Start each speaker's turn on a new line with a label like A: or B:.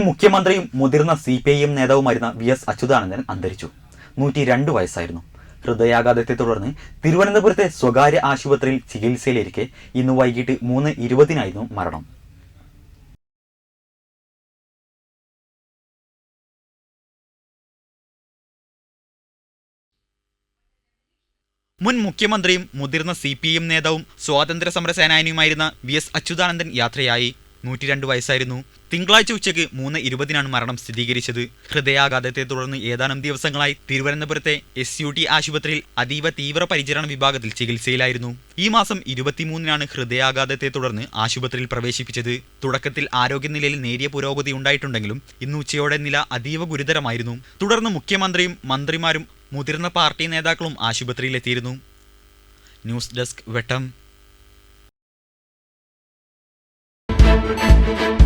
A: മുഖ്യമന്ത്രിയും മുതിർന്ന C P I M നേതാവുമായിരുന്ന വി എസ് അച്യുതാനന്ദൻ അന്തരിച്ചു. നൂറ്റി രണ്ട് വയസ്സായിരുന്നു. ഹൃദയാഘാതത്തെ തുടർന്ന് തിരുവനന്തപുരത്തെ സ്വകാര്യ ആശുപത്രിയിൽ ചികിത്സയിലിരിക്കെ ഇന്ന് വൈകിട്ട് മൂന്ന് ഇരുപതിനായിരുന്നു മരണം. മുൻ മുഖ്യമന്ത്രിയും മുതിർന്ന സി പി എം നേതാവും സ്വാതന്ത്ര്യ സമര സേനാനിയുമായിരുന്ന വി എസ് അച്യുതാനന്ദൻ യാത്രയായി. നൂറ്റിരണ്ട് വയസ്സായിരുന്നു. തിങ്കളാഴ്ച ഉച്ചയ്ക്ക് മൂന്ന് ഇരുപതിനാണ് മരണം സ്ഥിരീകരിച്ചത്. ഹൃദയാഘാതത്തെ തുടർന്ന് ഏതാനും ദിവസങ്ങളായി തിരുവനന്തപുരത്തെ എസ് യു ടി ആശുപത്രിയിൽ അതീവ തീവ്ര പരിചരണ വിഭാഗത്തിൽ ചികിത്സയിലായിരുന്നു. ഈ മാസം ഇരുപത്തിമൂന്നിനാണ് ഹൃദയാഘാതത്തെ തുടർന്ന് ആശുപത്രിയിൽ പ്രവേശിപ്പിച്ചത്. തുടക്കത്തിൽ ആരോഗ്യനിലയിൽ നേരിയ പുരോഗതി ഉണ്ടായിട്ടുണ്ടെങ്കിലും ഇന്ന് ഉച്ചയോടെ നില അതീവ ഗുരുതരമായിരുന്നു. തുടർന്ന് മുഖ്യമന്ത്രിയും മന്ത്രിമാരും മുതിർന്ന പാർട്ടി നേതാക്കളും ആശുപത്രിയിലെത്തിയിരുന്നു. News desk Vettam. Thank you.